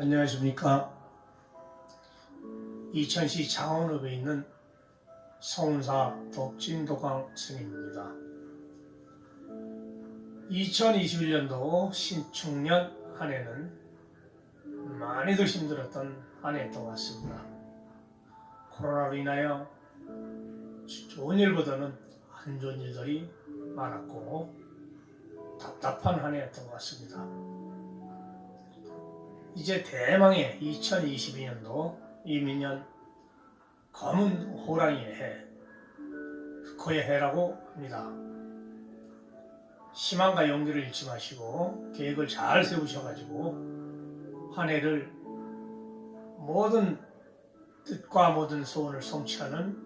안녕하십니까. 이천시 장원읍에 있는 성사 독진도강 스님입니다. 2021년도 신축년 한 해는 많이들 힘들었던 한 해였던 것 같습니다. 코로나로 인하여 좋은 일보다는 안 좋은 일들이 많았고 답답한 한 해였던 것 같습니다. 이제 대망의 2022년도 이민년 검은 호랑이의 해, 흑호의 해라고 합니다. 희망과 용기를 잃지 마시고 계획을 잘 세우셔가지고 한 해를 모든 뜻과 모든 소원을 성취하는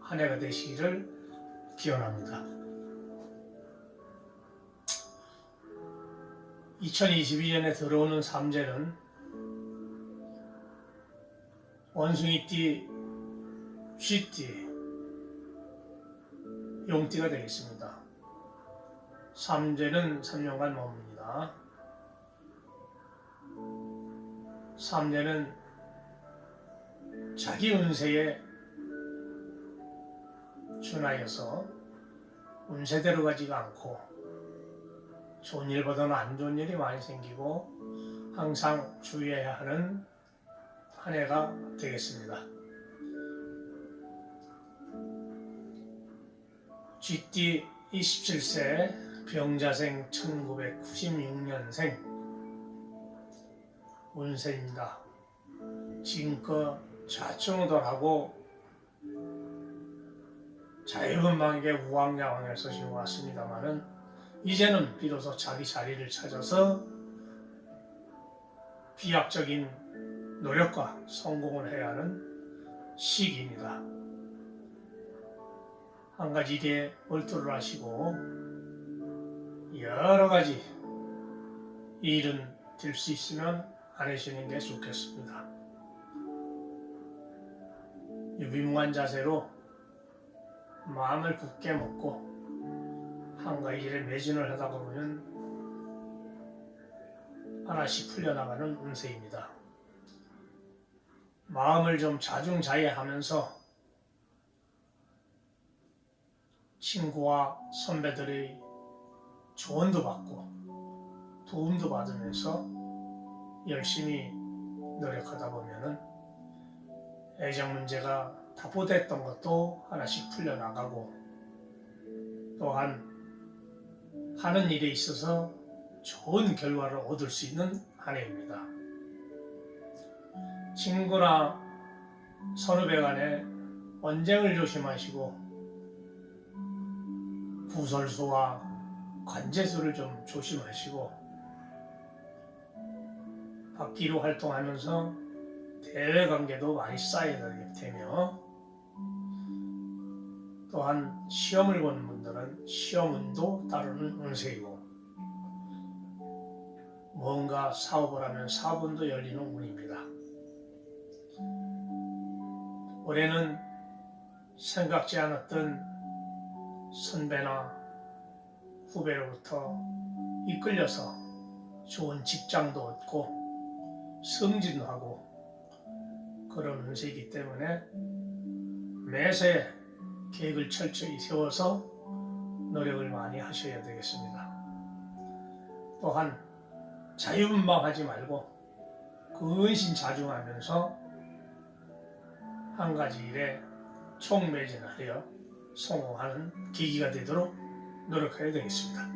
한 해가 되시기를 기원합니다. 2022년에 들어오는 삼재는 원숭이띠, 쥐띠, 용띠가 되겠습니다. 삼재는 3년간 머뭅니다. 삼재는 자기 운세에 준하여서 운세대로 가지가 않고 좋은 일보다는 안 좋은 일이 많이 생기고 항상 주의해야 하는 한 해가 되겠습니다. 쥐띠 27세 병자생 1996년생 운세입니다. 지금껏 좌충우돌하고 자유분방하게 우왕좌왕을 쓰시고 왔습니다마는 이제는 비로소 자기 자리를 찾아서 비약적인 노력과 성공을 해야 하는 시기입니다. 한 가지 일에 몰두를 하시고 여러 가지 일은 될 수 있으면 안 하시는 게 좋겠습니다. 유비무한 자세로 마음을 굳게 먹고 한 가지 일에 매진을 하다 보면 하나씩 풀려나가는 운세입니다. 마음을 좀 자중자애하면서 친구와 선배들의 조언도 받고 도움도 받으면서 열심히 노력하다 보면은 애정 문제가 답보됐던 것도 하나씩 풀려나가고 또한 하는 일에 있어서 좋은 결과를 얻을 수 있는 한 해입니다. 친구나 선후배 간에 언쟁을 조심하시고 구설수와 관제수를 좀 조심하시고 박기로 활동하면서 대외 관계도 많이 쌓여야 되며 또한 시험을 보는 분들은 시험운도 따르는 운세이고 뭔가 사업을 하면 사업운도 열리는 운입니다. 올해는 생각지 않았던 선배나 후배로부터 이끌려서 좋은 직장도 얻고 승진도 하고 그런 운세이기 때문에 매새 계획을 철저히 세워서 노력을 많이 하셔야 되겠습니다. 또한 자유분방하지 말고 근신 자중하면서 한 가지 일에 총매진하여 성공하는 계기가 되도록 노력해야 되겠습니다.